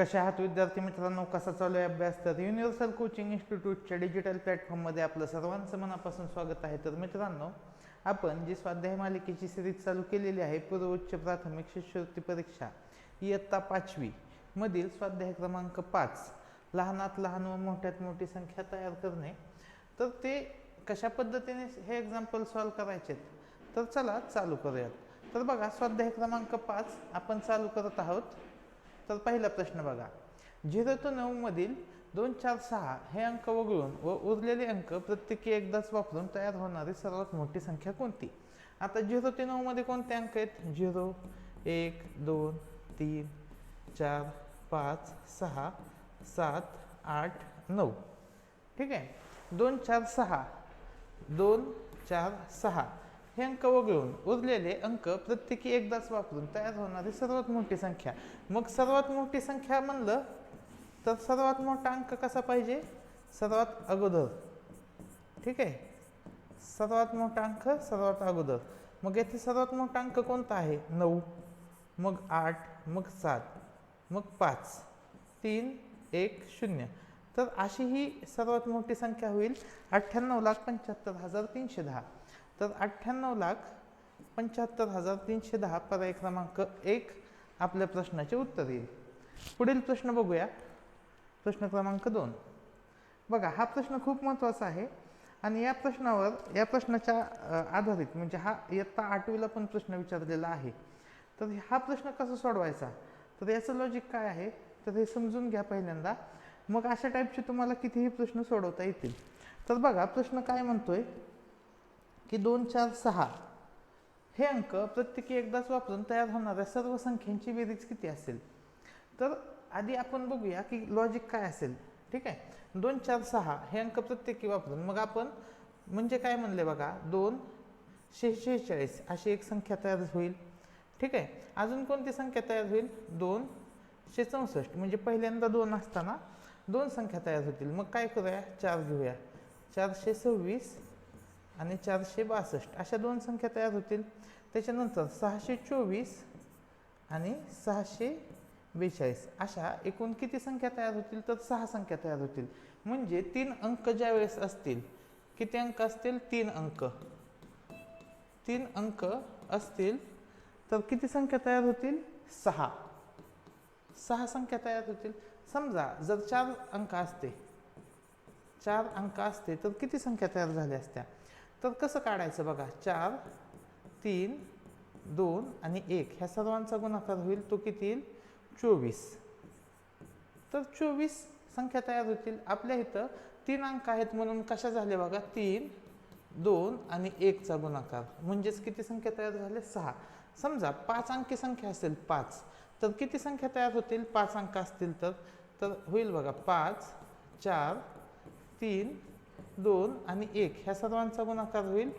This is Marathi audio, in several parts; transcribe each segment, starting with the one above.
कशा आहात विद्यार्थी मित्रांनो? कसा चालू आहे अभ्यास? तर युनिव्हर्सल कोचिंग इन्स्टिट्यूटच्या डिजिटल प्लॅटफॉर्ममध्ये आपलं सर्वांचं मनापासून स्वागत आहे. तर मित्रांनो आपण जी स्वाध्याय मालिकेची सिरीज चालू केलेली आहे पूर्व उच्च प्राथमिक शिष्यवृत्ती परीक्षा इयत्ता पाचवी मधील स्वाध्याय क्रमांक पाच लहानात लहान व मोठ्यात मोठी संख्या तयार करणे. तर ते कशा पद्धतीने हे एक्झाम्पल सॉल्व करायचे तर चला चालू करूयात. तर बघा स्वाध्याय क्रमांक पाच आपण चालू करत आहोत. तर पहिला प्रश्न बघा. झिरो ते नऊमधील दोन चार सहा हे अंक वगळून व उरलेले अंक प्रत्येकी एकदाच वापरून तयार होणारी सर्वात मोठी संख्या कोणती? आता झिरो ते नऊमध्ये कोणते अंक आहेत? झिरो एक दोन तीन चार पाच सहा सात आठ नऊ. ठीक आहे? दोन चार सहा. दोन चार सहा. हे अंक वगळून उरलेले अंक प्रत्येकी एकदाच वापरून तयार होणारी सर्वात मोठी संख्या. मग सर्वात मोठी संख्या म्हणलं तर सर्वात मोठा अंक कसा पाहिजे? सर्वात अगोदर. ठीक? आहे सर्वात मोठा अंक सर्वात अगोदर. मग येथे सर्वात मोठा अंक कोणता आहे? नऊ. मग आठ मग सात मग पाच तीन एक शून्य. तर अशी ही सर्वात मोठी संख्या होईल. अठ्ठ्याण्णव लाख पंच्याहत्तर हजार तीनशे दहा. तर अठ्ठ्याण्णव लाख पंच्याहत्तर हजार तीनशे दहा पर्याय क्रमांक एक आपल्या प्रश्नाचे उत्तर येईल. पुढील प्रश्न बघूया. प्रश्न क्रमांक दोन. बघा हा प्रश्न खूप महत्त्वाचा आहे आणि या प्रश्नावर या प्रश्नाच्या आधारित म्हणजे हा इयत्ता आठवीला पण प्रश्न विचारलेला आहे. तर हा प्रश्न कसा सोडवायचा? तर याचं लॉजिक काय आहे? तर हे समजून घ्या पहिल्यांदा. मग अशा टाईपचे तुम्हाला कितीही प्रश्न सोडवता येतील. तर बघा प्रश्न काय म्हणतोय? की दोन चार सहा. हे अंक प्रत्येकी एकदाच वापरून तयार होणाऱ्या सर्व संख्यांची बेरीज किती असेल? तर आधी आपण बघूया की लॉजिक काय असेल. ठीक आहे? दोन चार सहा हे अंक प्रत्येकी वापरून मग आपण म्हणजे काय म्हणले बघा? दोन शे शेहेचाळीस. अशी एक संख्या तयार होईल. ठीक आहे? अजून कोणती संख्या तयार होईल? दोन शे चौसष्ट. म्हणजे पहिल्यांदा दोन असताना दोन संख्या तयार होतील. मग काय करूया? चार घेऊया. चारशे सव्वीस आणि चारशे बासष्ट अशा दोन संख्या तयार होतील. त्याच्यानंतर सहाशे चोवीस आणि सहाशे बेचाळीस अशा एकूण किती संख्या तयार होतील तर सहा संख्या तयार होतील. म्हणजे तीन अंक ज्या वेळेस असतील किती अंक असतील? तीन अंक. तीन अंक असतील तर किती संख्या तयार होतील? सहा. सहा संख्या तयार होतील. समजा जर चार अंक असते चार अंक असते तर किती संख्या तयार झाल्या असत्या? तर कसं काढायचं बघा? चार तीन दोन आणि एक. ह्या सर्वांचा गुणाकार होईल तो किती येईल? चोवीस. तर चोवीस संख्या तयार होतील. आपल्या इथं तीन अंक आहेत म्हणून कशा झाल्या बघा? तीन दोन आणि एकचा गुणाकार. म्हणजेच किती संख्या तयार झाले? सहा. समजा पाच अंकी संख्या असेल पाच तर किती संख्या तयार होतील? पाच अंक असतील तर. तर होईल बघा पाच चार तीन दोन आणि एक ह्या सर्वांचा गुणाकार होईल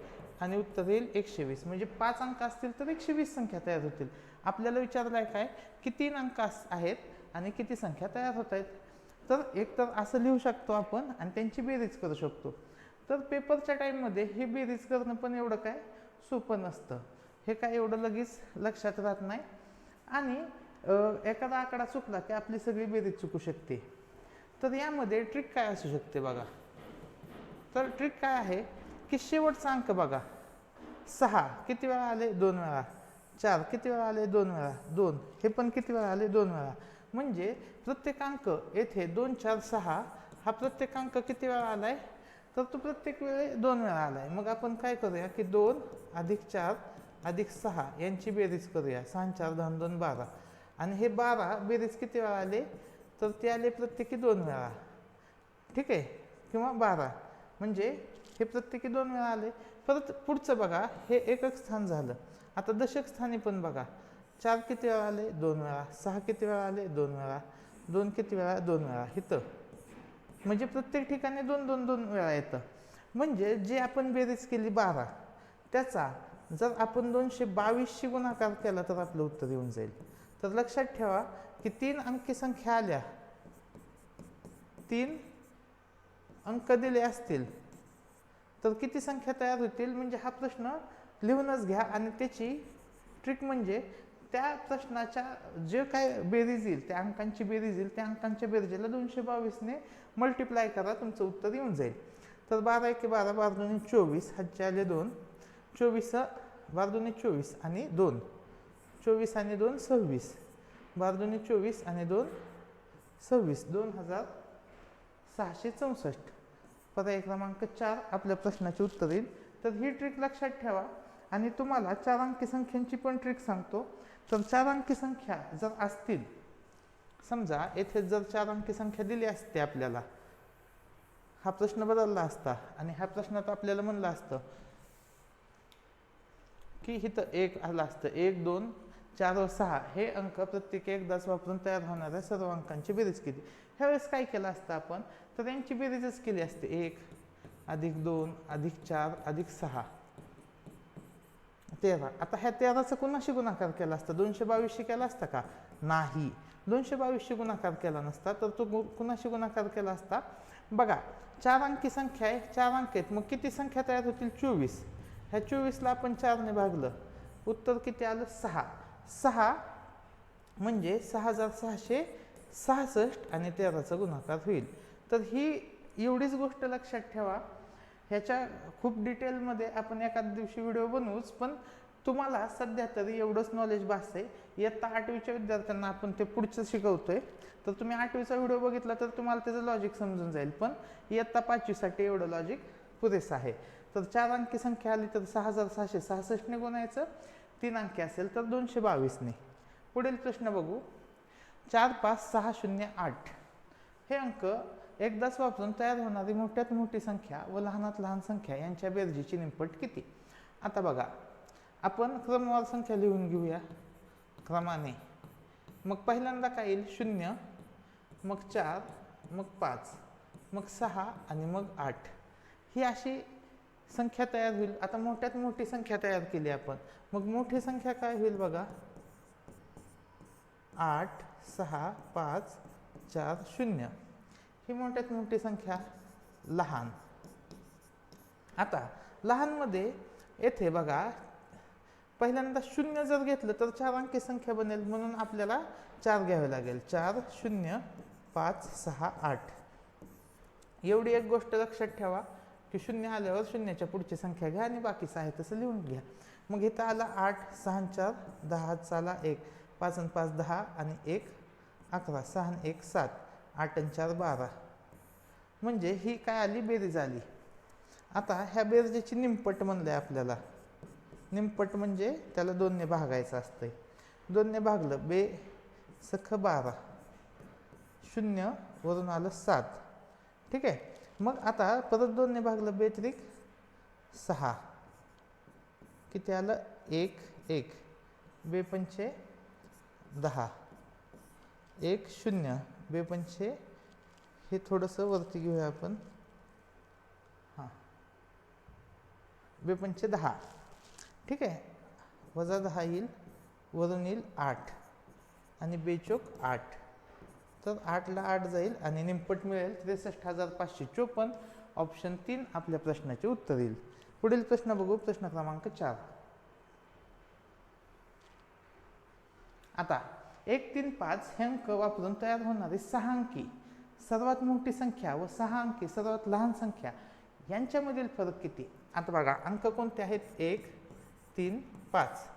आणि उत्तर येईल एकशे वीस म्हणजे पाच अंक असतील तर एकशे वीस संख्या तयार होतील. आपल्याला विचारलं आहे काय? की तीन अंक अस- आहेत आणि किती संख्या तयार होत आहेत तर एक तर असं लिहू शकतो आपण आणि त्यांची बेरीज करू शकतो. तर पेपरच्या टाईममध्ये हे बेरीज करणं पण एवढं काय? सोपं नसतं. हे काय एवढं लगेच लक्षात राहत नाही. आणि एखादा आकडा चुकला की आपली सगळी बेरीज चुकू शकते. तर यामध्ये ट्रिक काय असू शकते बघा. तर ट्रिक काय आहे? की शेवटचा अंक बघा. सहा. किती वेळा आले? दोन वेळा. चार. किती वेळा आले? दोन वेळा. दोन. हे पण किती वेळा आले? दोन वेळा. म्हणजे प्रत्येक अंक येथे दोन चार सहा हा प्रत्येक अंक किती वेळा आलाय? तर तो प्रत्येक वेळे दोन वेळा आलाय. मग आपण काय करूया की दोन अधिक चार अधिक सहा यांची बेरीज करूया. सहा चार दोन दोन बारा. आणि हे बारा बेरीज किती वेळा आले? तर ते आले प्रत्येकी दोन वेळा. ठीक आहे? किंवा बारा. म्हणजे हे प्रत्येकी दोन वेळा आले. परत पुढचं बघा हे एकक स्थान झालं. आता दशक स्थानी पण बघा. चार किती वेळा आले? दोन वेळा. सहा किती वेळा आले? दोन वेळा. दोन किती वेळा? दोन वेळा. इथं. म्हणजे प्रत्येक ठिकाणी दोन दोन दोन वेळा येतं. म्हणजे जे आपण बेरीज केली बारा त्याचा जर आपण दोनशे बावीसशी गुणाकार केला तर आपलं उत्तर येऊन जाईल. तर लक्षात ठेवा की तीन अंकी संख्या आल्या. तीन अंक दिले असतील तर किती संख्या तयार होतील म्हणजे हा प्रश्न लिहूनच घ्या आणि त्याची ट्रिक म्हणजे त्या प्रश्नाच्या जे काय बेरीज येईल त्या अंकांची बेरीज येईल त्या अंकांच्या बेरीजेला दोनशे बावीसने मल्टिप्लाय करा तुमचं उत्तर येऊन जाईल. तर बारा एके बारा बार दोन्ही चोवीस हातचे आले दोन चोवीस बार दोन्ही चोवीस आणि दोन चोवीस आणि दोन सव्वीस बार दोन्ही चोवीस आणि दोन सव्वीस दोन हजार सहाशे चौसष्ट. पर्याय क्रमांक चार आपल्या प्रश्नाची उत्तर येईल तर ही ट्रिक लक्षात ठेवा. आणि तुम्हाला चार अंकी संख्यांची पण ट्रिक सांगतो. तर चार अंकी संख्या जर असतील समजा येथे जर चार अंकी संख्या दिली असते आपल्याला हा प्रश्न बदलला असता आणि ह्या प्रश्नात आपल्याला म्हणलं असतं की इथं एक आलं असतं. एक दोन चार व सहा हे अंक प्रत्येक एकदाच वापरून तयार होणाऱ्या सर्व अंकांची बेरीज केली. ह्यावेळेस काय केलं असतं आपण? तर यांची बेरीजच केली असते. एक अधिक दोन अधिक चार अधिक सहा. तेरा. आता ह्या तेराचा कुणाशी गुणाकार केला असता? दोनशे बावीसशे केला असता का? नाही. दोनशे बावीसशे गुणाकार केला नसता तर तो गु- कुणाशी गुणाकार केला असता? बघा चार अंकी संख्या आहे चार अंक आहेत. मग किती संख्या तयार होतील? चोवीस. ह्या चोवीसला आपण चारने भागलं. उत्तर किती आलं? सहा. सहा म्हणजे सहा हजार सहाशे सहासष्ट आणि तेराचा गुणाकार होईल. तर ही एवढीच गोष्ट लक्षात ठेवा. ह्याच्या खूप डिटेलमध्ये आपण एखाद दिवशी व्हिडिओ बनवूच पण तुम्हाला सध्या तरी एवढंच नॉलेज बास आहे. इयत्ता आठवीच्या विद्यार्थ्यांना आपण ते पुढचं शिकवतोय. तर तुम्ही आठवीचा व्हिडिओ बघितला तर तुम्हाला त्याचं लॉजिक समजून जाईल. पण इयत्ता पाचवीसाठी एवढं लॉजिक पुरेसं आहे. तर चार अंकी संख्या आली तर सहा हजार सहाशे सहासष्टने गुणायचं. तीन अंकी असेल तर दोनशे बावीसने पुढील प्रश्न बघू. चार पाच सहा शून्य आठ. हे अंक एकदाच वापरून तयार होणारी मोठ्यात मोठी संख्या व लहानात लहान संख्या यांच्या बेरजेची निंपट किती? आता बघा आपण क्रमवार संख्या लिहून घेऊया. क्रमाने. मग पहिल्यांदा काय येईल? शून्य मग चार मग पाच मग सहा आणि मग आठ. ही अशी संख्या तयार होईल. आता मोठ्यात मोठी संख्या तयार केली आपण. मग मोठी संख्या काय होईल बघा? आठ सहा पाच चार शून्य. ही मोठ्यात मोठी संख्या लहान. आता लहानमध्ये येथे बघा पहिल्यांदा शून्य जर घेतलं तर चार अंकी संख्या बनेल म्हणून आपल्याला चार घ्यावे लागेल. चार शून्य पाच सहा आठ. एवढी एक गोष्ट लक्षात ठेवा की शून्य आल्यावर शून्याच्या पुढची संख्या घ्या आणि बाकीचं आहे तसं लिहून घ्या. मग इथं आला आठ सहा चार दहा चाला एक. पाच आणि पाच दहा आणि एक अकरा सहा आणि एक सात. आठ आणि चार बारा. म्हणजे ही काय आली? बेरीज आली. आता ह्या बेरजेची निमपट म्हणलंय आपल्याला. निमपट म्हणजे त्याला दोनने भागायचं असतंय. दोनने भागलं बे सख बारा. शून्य वरून आलं सात. ठीक आहे? मग आता परत दोनने भागलं बेत्रिक सहा. किती आलं? एक एक. बेपंचे दहा. एक शून्य. बेपंचे हे थोडंसं वरती घेऊया आपण. हां. बेपंचे दहा. ठीक आहे. वजा दहा येईल. वरून येईल आठ. आणि बेचोक आठ. तर आठला आठ जाईल आणि निमपट मिळेल त्रेसष्ट हजार पाचशे चोपन्न. ऑप्शन तीन आपल्या प्रश्नाचे उत्तर येईल. पुढील प्रश्न बघू. प्रश्न क्रमांक चार. आता एक तीन पाच हे अंक वापरून तयार होणारी सहा अंकी सर्वात मोठी संख्या व सहा अंकी सर्वात लहान संख्या यांच्यामधील फरक किती? आता बघा अंक कोणते आहेत? एक तीन पाच.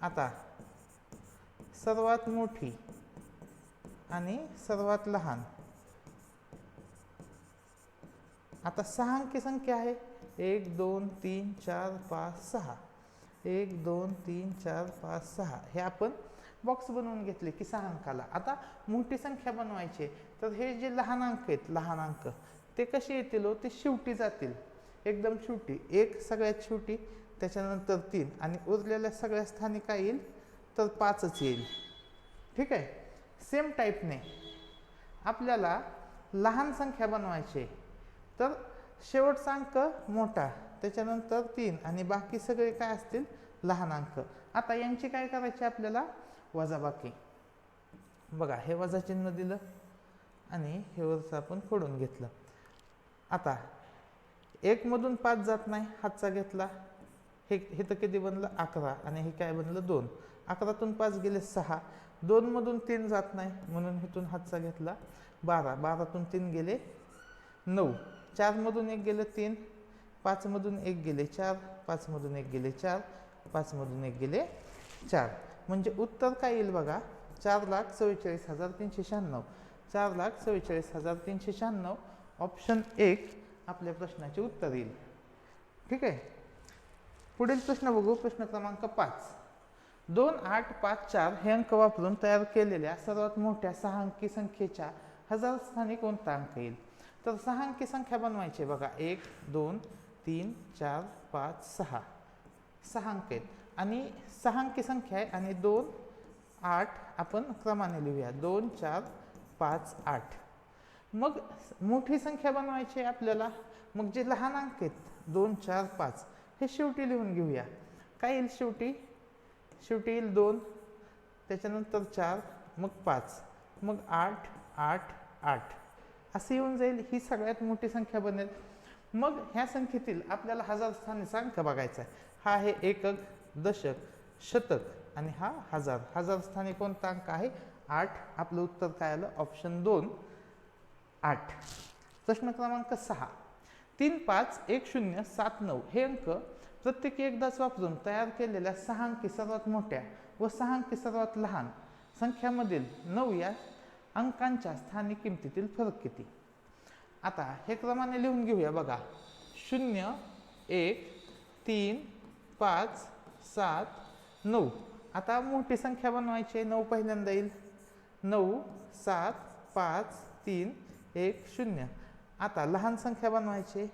आता सर्वात मोठी आणि सर्वात लहान. आता सहा अंकी संख्या आहे. एक दोन तीन चार पाच सहा. एक दोन तीन चार पाच सहा. हे आपण बॉक्स बनवून घेतले की सहा अंकाला. आता मोठी संख्या बनवायची आहे. तर हे जे लहान अंक आहेत लहान अंक ते कसे येतील हो? ते शेवटी जातील. एकदम शेवटी. एक सगळ्यात शेवटी त्याच्यानंतर तीन आणि उरलेल्या सगळ्या स्थानी काय येईल? तर पाचच येईल. ठीक आहे? सेम टाईपने आपल्याला लहान संख्या बनवायची आहे. तर शेवटचा अंक मोठा त्याच्यानंतर तीन आणि बाकी सगळे काय असतील? लहान अंक. आता यांची काय करायची आपल्याला? वजाबाकी. बघा हे वजा चिन्ह दिलं. आणि हे वरचं आपण फोडून घेतलं. आता एकमधून पाच जात नाही हातचा घेतला हे हे तर किती बनलं? अकरा. आणि हे काय बनलं? दोन. अकरातून पाच गेले सहा. दोनमधून तीन जात नाही म्हणून इथून हातचा घेतला बारा. बारातून तीन गेले नऊ. चारमधून एक गेले तीन. पाचमधून एक गेले चार. पाचमधून एक गेले चार. पाचमधून एक गेले चार. म्हणजे उत्तर काय येईल बघा? चार लाख चव्वेचाळीस हजार तीनशे शहाण्णव. चार लाख चव्वेचाळीस हजार तीनशे शहाण्णव. ऑप्शन एक आपल्या प्रश्नाचे उत्तर येईल. ठीक आहे? पुढील प्रश्न बघू. प्रश्न क्रमांक पाच. दोन आठ पाच चार हे अंक वापरून तयार केलेल्या सर्वात मोठ्या सहा अंकी संख्येच्या हजार स्थानी कोणता अंक येईल? तर सहा अंकी संख्या बनवायची आहे बघा. एक दोन तीन चार पाच सहा. सहा अंक आहेत. आणि सहा अंकी संख्या आहे आणि दोन आठ आपण क्रमाने लिहूया. दोन चार पाच आठ. मग मोठी संख्या बनवायची आहे आपल्याला. मग जे लहान अंक आहेत दोन चार पाच हे शेवटी लिहून घेऊया. काय येईल शेवटी? शेवटी येईल दोन त्याच्यानंतर चार मग पाच मग आठ आठ आठ. असं येऊन जाईल ही सगळ्यात मोठी संख्या बनेल. मग ह्या संख्येतील आपल्याला हजार स्थानीचा अंक बघायचा आहे. हा आहे एकक दशक शतक आणि हा हजार. हजार स्थानी कोणता अंक आहे? आठ. आपलं उत्तर काय आलं? ऑप्शन दोन. आठ. प्रश्न क्रमांक सहा. तीन पाच एक शून्य सात नऊ हे अंक प्रत्येकी एकदाच वापरून तयार केलेल्या सहा अंकी सर्वात मोठ्या व सहा अंकी सर्वात लहान संख्यामधील नऊ या अंकांच्या स्थानिक किमतीतील फरक किती? आता हे क्रमाने लिहून घेऊया बघा. शून्य एक तीन पाच सात नऊ. आता मोठी संख्या बनवायची आहे. नऊ पहिल्यांदा येईल. नऊ सात पाच तीन एक शून्य. आता लहान संख्या बनवायची.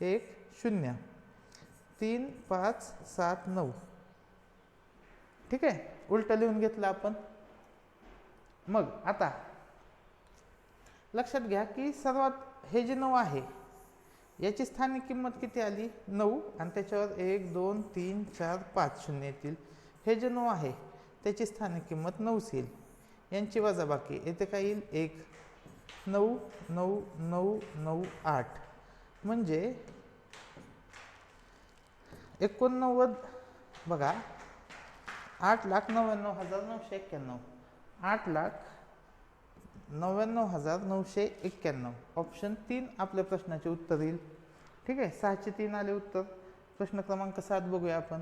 एक शून्य. तीन पाच सात नऊ. ठीक आहे? उलटं लिहून घेतलं आपण. मग आता लक्षात घ्या की सर्वात हे जे नऊ आहे याची स्थानिक किंमत किती आली? नऊ. आणि त्याच्यावर एक दोन तीन चार पाच शून्य येतील. हे जे नऊ आहे त्याची स्थानिक किंमत नऊच येईल. यांची वजाबाकी. येथे काय येईल एक नऊ नऊ नऊ नऊ आठ. म्हणजे एकोणनव्वद बघा आठ लाख नव्याण्णव हजार नऊशे एक्क्याण्णव. आठ लाख नव्याण्णव हजार नऊशे एक्क्याण्णव. ऑप्शन तीन आपल्या प्रश्नाचे उत्तर येईल. ठीक आहे? सहाशे तीन आले उत्तर. प्रश्न क्रमांक सात बघूया आपण.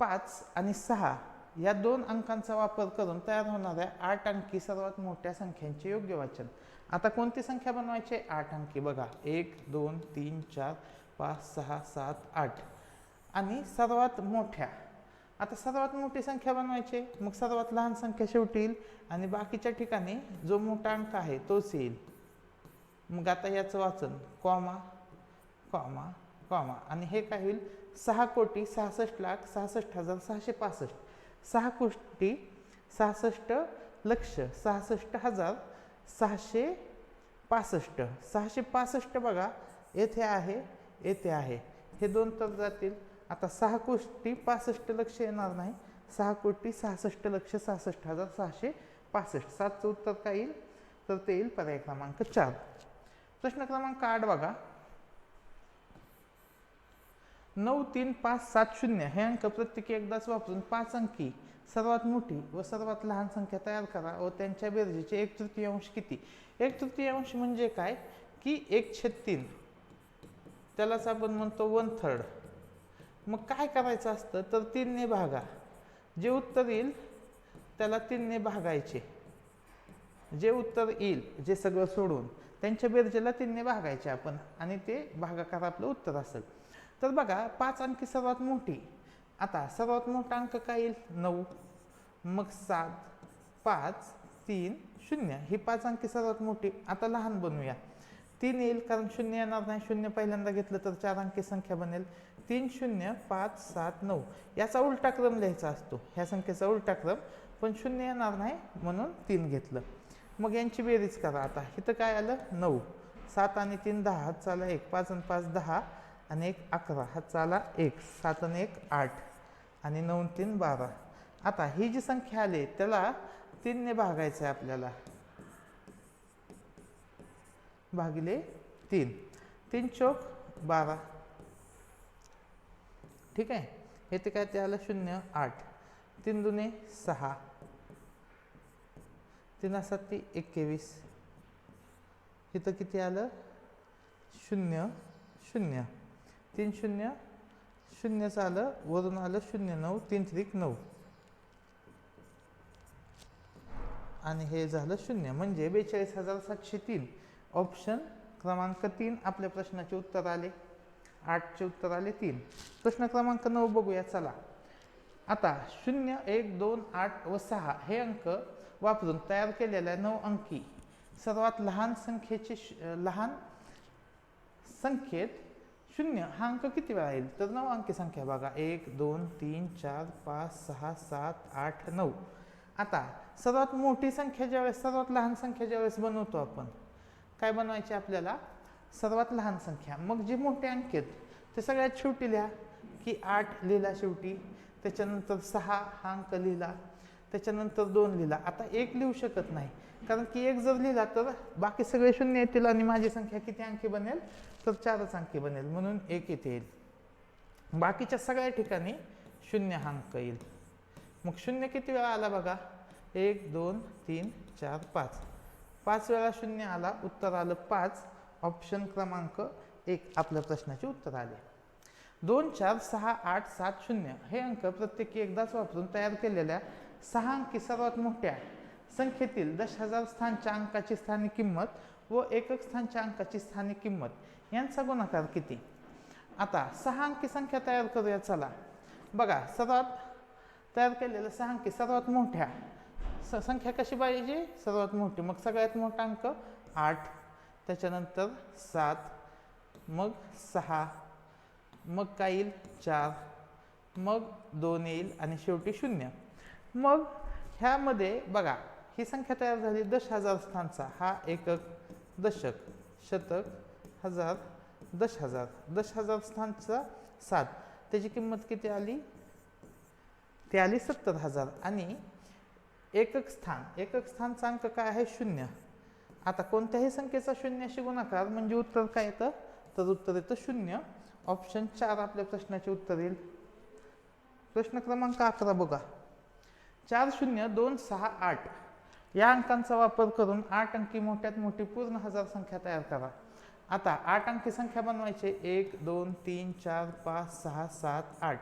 पाच आणि सहा या दोन अंकांचा वापर करून तयार होणाऱ्या आठ अंकी सर्वात मोठ्या संख्यांचे योग्य वाचन. आता कोणती संख्या बनवायची? आठ अंकी. बघा एक दोन तीन चार पाच सहा सात आठ. आणि सर्वात मोठ्या. आता सर्वात मोठी संख्या बनवायची. आहे, मग सर्वात लहान संख्या शेवटी येईल आणि बाकीच्या ठिकाणी जो मोठा अंक आहे तोच येईल. मग आता याचं वाचन कॉमा कॉमा कॉमा. आणि हे काय होईल? सहा कोटी सहासष्ट लाख सहासष्ट हजार सहाशे पासष्ट. सहा कोटी सहासष्ट लक्ष सहासष्ट हजार सहाशे पासष्ट. सहाशे पासष्ट बघा येथे आहे येथे आहे. हे दोन तर जातील. आता सहा कोटी पासष्ट लक्ष येणार नाही. सहा कोटी सहासष्ट लक्ष सहासष्ट हजार सहाशे पासष्ट. सातचं उत्तर काय येईल? तर ते येईल पर्याय क्रमांक चार. प्रश्न क्रमांक आठ बघा. नऊ तीन पाच सात शून्य. हे अंक प्रत्येकी एकदाच वापरून पाच अंकी सर्वात मोठी व सर्वात लहान संख्या तयार करा व त्यांच्या बेरजेचे एक तृतीयांश किती? एक तृतीयांश म्हणजे काय? की एक छेद तीन. त्यालाच आपण म्हणतो वन थर्ड. मग काय करायचं असतं? तर तीनने भागा. जे उत्तर येईल त्याला तीनने भागायचे. जे उत्तर येईल जे सगळं सोडून त्यांच्या बेरजेला तीनने भागायचे आपण. आणि ते भागाकार आपलं उत्तर असेल. तर बघा पाच अंकी सर्वात मोठी. आता सर्वात मोठा अंक काय येईल? नऊ. मग सात पाच तीन शून्य. ही पाच अंकी सर्वात मोठी. आता लहान बनवूया. तीन येईल कारण शून्य येणार नाही. शून्य पहिल्यांदा घेतलं तर चार अंकी संख्या बनेल. तीन शून्य पाच सात नऊ. याचा उलटा क्रम लिहायचा असतो. ह्या संख्येचा उलटा क्रम. पण शून्य येणार नाही म्हणून तीन घेतलं. मग यांची बेरीज करा आता. इथं काय आलं? नऊ. सात आणि तीन दहा. चाला एक. पाच आणि पाच दहा. आणि एक अकरा हा चाला एक सात आणि एक आठ आणि नऊ तीन बारा. आता ही जी संख्या आली त्याला तीनने भागायचं आहे आपल्याला. भागिले तीन. तीन चौक बारा. ठीक आहे? हे ते काय ते आलं? शून्य आठ. तीन दुने सहा. तीन असतात ती एकवीस. इथं किती आलं? शून्य शून्य. तीन शून्य शून्य आलं वरून आलं शून्य नऊ तीन त्रिक नऊ. आणि हे झालं शून्य म्हणजे बेचाळीस हजार सातशे तीन. ऑप्शन क्रमांक तीन आपल्या प्रश्नाचे उत्तर आले. आठचे उत्तर आले तीन. प्रश्न क्रमांक नऊ बघूया चला. आता शून्य एक दोन आठ व सहा हे अंक वापरून तयार केलेल्या नऊ अंकी. सर्वात लहान संख्येचे श- लहान संख्येत शून्य हा अंक किती वेळा येईल? तर नऊ अंकी संख्या बघा. एक दोन तीन चार पाच सहा सात आठ नऊ. आता सर्वात मोठी संख्या ज्यावेळेस सर्वात लहान संख्या ज्यावेळेस बनवतो आपण काय बनवायचे आपल्याला? सर्वात लहान संख्या. मग जे मोठे अंक आहेत ते सगळ्यात शेवटी लिहा की आठ लिहिला शेवटी त्याच्यानंतर सहा हा अंक लिहिला त्याच्यानंतर दोन लिहिला. आता एक लिहू शकत नाही. कारण की एक जर लिहिला तर बाकी सगळे शून्य येतील आणि माझी संख्या किती अंकी बनेल? तर चारच अंकी बनेल. म्हणून एक इथे येईल. बाकीच्या सगळ्या ठिकाणी शून्य हा अंक येईल. मग शून्य किती वेळा आला बघा? एक दोन तीन चार पाच. पाच वेळा शून्य आला उत्तर आलं पाच. ऑप्शन क्रमांक एक आपल्या प्रश्नाचे उत्तर आले. दोन चार सहा आठ सात शून्य हे अंक प्रत्येकी एकदाच वापरून तयार केलेल्या सहा अंकी सर्वात मोठ्या संख्येतील दश हजार स्थानच्या अंकाची स्थानिक किंमत व एकक स्थानच्या अंकाची स्थानिक किंमत यांचा गुणाकार किती? आता सहा अंकी संख्या तयार करूया चला. बघा सर्वात तयार केलेल्या सहा अंकी सर्वात मोठ्या. स संख्या कशी पाहिजे? सर्वात मोठी. मग सगळ्यात मोठा अंक आठ त्याच्यानंतर सात मग सहा मग काय येईल? चार मग दोन येईल आणि शेवटी शून्य. मग ह्यामध्ये बघा ही संख्या तयार झाली दश हजार स्थानचा. हा एकक दशक शतक हजार दश हजार. दश हजार स्थानचा सात. त्याची किंमत किती आली? ती आली सत्तर हजार. आणि एकक स्थान. एकक स्थानचा अंक काय आहे? शून्य. आता कोणत्याही संख्येचा शून्याशी गुणाकार म्हणजे उत्तर काय येतं? तर उत्तर येतं शून्य. ऑप्शन चार आपल्या प्रश्नाचे उत्तर येईल. प्रश्न क्रमांक अकरा बघा. चार शून्य दोन सहा आठ. या अंकांचा वापर करून आठ अंकी मोठ्यात मोठी पूर्ण हजार संख्या तयार करा. आता आठ अंकी संख्या बनवायचे. एक दोन तीन चार पाच सहा सात आठ.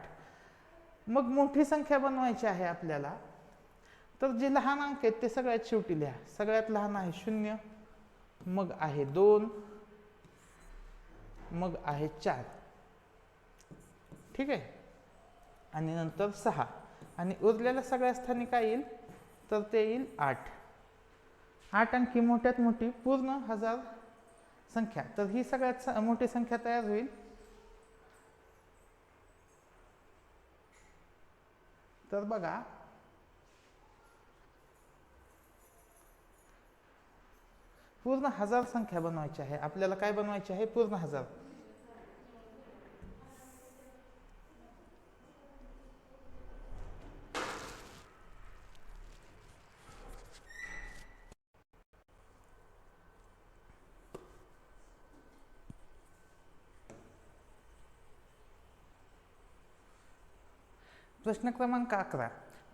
मग मोठी संख्या बनवायची आहे आपल्याला. तर जे लहान अंक आहेत ते सगळ्यात शेवटी लिहा. सगळ्यात लहान आहे शून्य मग आहे दोन मग आहे चार. ठीक आहे? आणि नंतर सहा. आणि उरलेल्या सगळ्या स्थानी काय येईल तर ते येईल आठ. आठ आणखी मोठ्यात मोठी पूर्ण हजार संख्या. तर ही सगळ्यात स- मोठी संख्या तयार होईल. तर बघा. पूर्ण हजार संख्या बनवायची आहे. आपल्याला काय बनवायची आहे? पूर्ण हजार. प्रश्न क्रमांक अकरा.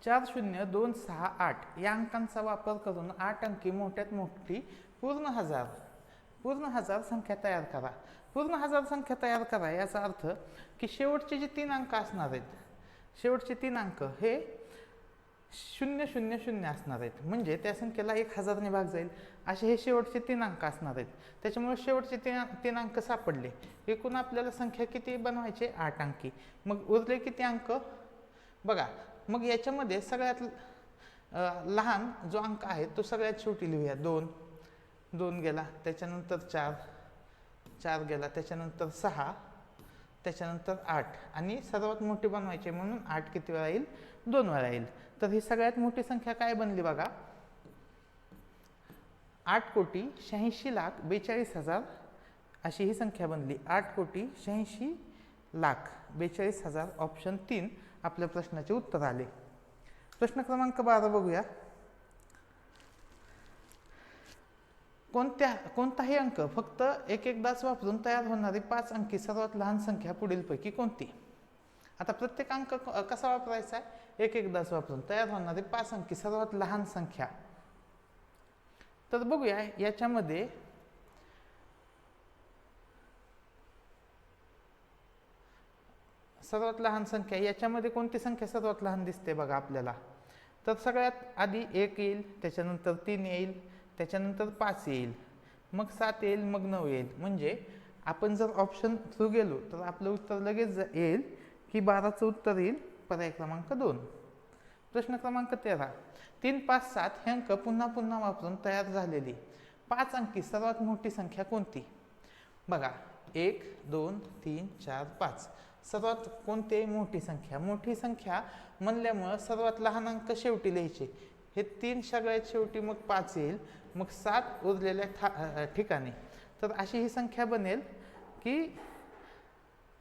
चार शून्य दोन सहा आठ या अंकांचा वापर करून आठ अंकी मोठ्यात मोठी पूर्ण हजार. पूर्ण हजार संख्या तयार करा. पूर्ण हजार संख्या तयार करा याचा अर्थ की शेवटचे जे तीन अंक असणार आहेत शेवटचे तीन अंक हे शून्य शून्य शून्य असणार आहेत. म्हणजे त्या संख्येला एक हजारने भाग जाईल. असे हे शेवटचे तीन अंक असणार आहेत. त्याच्यामुळे शेवटचे तीन तीन अंक सापडले. एकूण आपल्याला संख्या किती बनवायचे? आठ अंकी. मग उरले किती अंक? बघा मग याच्यामध्ये सगळ्यात लहान जो अंक आहे तो सगळ्यात शेवटी लिहूया. दोन दोन गेला त्याच्यानंतर चार चार गेला त्याच्यानंतर सहा त्याच्यानंतर आठ आणि सर्वात मोठी बनवायची म्हणून आठ किती वेळा येईल? दोन वेळा येईल. तर ही सगळ्यात मोठी संख्या काय बनली बघा? आठ कोटी शहाऐंशी लाख बेचाळीस हजार अशी ही संख्या बनली. आठ कोटी शहाऐंशी लाख बेचाळीस हजार ऑप्शन तीन. आपल्या प्रश्नाचे उत्तर आले. प्रश्न क्रमांक बारा बघूया. कोणत्या कोणताही अंक फक्त एक एकदाच वापरून तयार होणारी पाच अंकी सर्वात लहान संख्या पुढीलपैकी कोणती? आता प्रत्येक अंक कसा वापरायचा? आहे एक एकदाच वापरून तयार होणारी पाच अंकी सर्वात लहान संख्या. तर बघूया याच्यामध्ये सर्वात लहान संख्या याच्यामध्ये कोणती संख्या सर्वात लहान दिसते बघा आपल्याला? तर सगळ्यात आधी एक येईल त्याच्यानंतर तीन येईल त्याच्यानंतर पाच येईल मग सात येईल मग नऊ येईल. म्हणजे आपण जर ऑप्शन थ्रू गेलो तर आपलं उत्तर लगेच येईल की बाराचं उत्तर येईल पर्याय क्रमांक दोन. प्रश्न क्रमांक तेरा. तीन पाच सात हे अंक पुन्हा पुन्हा वापरून तयार झालेली. पाच अंकी सर्वात मोठी संख्या कोणती? बघा एक दोन तीन चार पाच. सर्वात कोणते मोठी संख्या. मोठी संख्या म्हणल्यामुळं सर्वात लहान अंक शेवटी लिहायचे. हे तीन सगळ्यात शेवटी मग पाच येईल. मग सात उरलेल्या ठा ठिकाणी. तर अशी ही संख्या बनेल की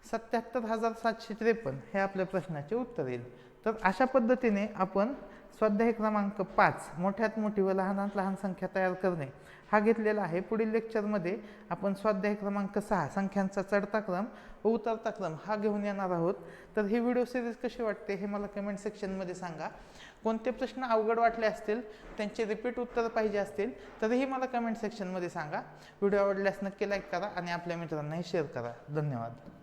सत्याहत्तर हजार सातशे त्रेपन्न हे आपल्या प्रश्नाचे उत्तर येईल. तर अशा पद्धतीने आपण स्वाध्याय क्रमांक पाच मोठ्यात मोठी व लहानात लहान संख्या तयार करणे. हा घेतलेला आहे. पुढील लेक्चरमध्ये आपण स्वाध्याय क्रमांक सहा संख्यांचा चढता क्रम व उतरता क्रम हा घेऊन येणार आहोत. तर ही व्हिडिओ सिरीज कशी वाटते हे मला कमेंट सेक्शनमध्ये सांगा. कोणते प्रश्न अवघड वाटले असतील त्यांचे रिपीट उत्तर पाहिजे असतील तरीही मला कमेंट सेक्शनमध्ये सांगा. व्हिडिओ आवडल्यास नक्की लाईक करा आणि आपल्या मित्रांनाही शेअर करा. धन्यवाद.